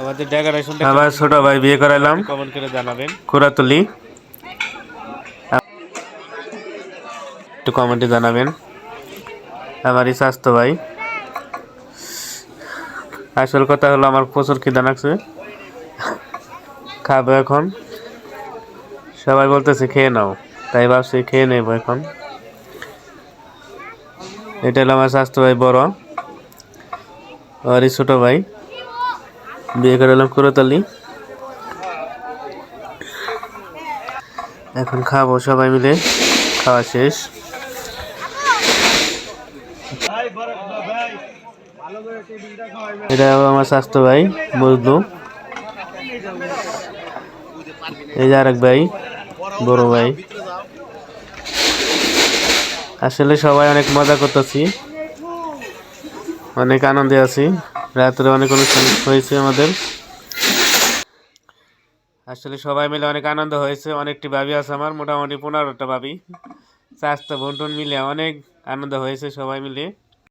আমাদের ডেকোরেশনটা আবার ছোট ভাই বিয়ে করাইলাম। কমেন্ট করে জানাবেন। কুড়াতুলি একটু কমেন্টে জানাবেন। আমারই স্বাস্থ্য ভাই। আসল কথা হলো আমার প্রচুর খিদা লাগছে। খাব এখন। সবাই বলতেছে খেয়ে নাও। তাই ভাবছি খেয়ে নেব এখন। এটা হলো আমার স্বাস্থ্য ভাই বড়। আরই ছোট ভাই। বিয়ে করে এলাম কুরতালি। এখন খাব সবাই মিলে। খাওয়া শেষ। এটা আমার স্বাস্থ্য ভাই, বুঝলো। এই যে আরেক ভাই, বড় ভাই। আসলে সবাই অনেক মজা করতেছি। অনেক আনন্দে আছি। রাত্রে অনেক অনুষ্ঠান হয়েছে আমাদের। আসলে সবাই মিলে অনেক আনন্দ হয়েছে। অনেকটি বাবি আছে আমার, মোটামুটি পনেরোটা বাবি চারটা বন্টন মিলে অনেক আনন্দ হয়েছে সবাই মিলে।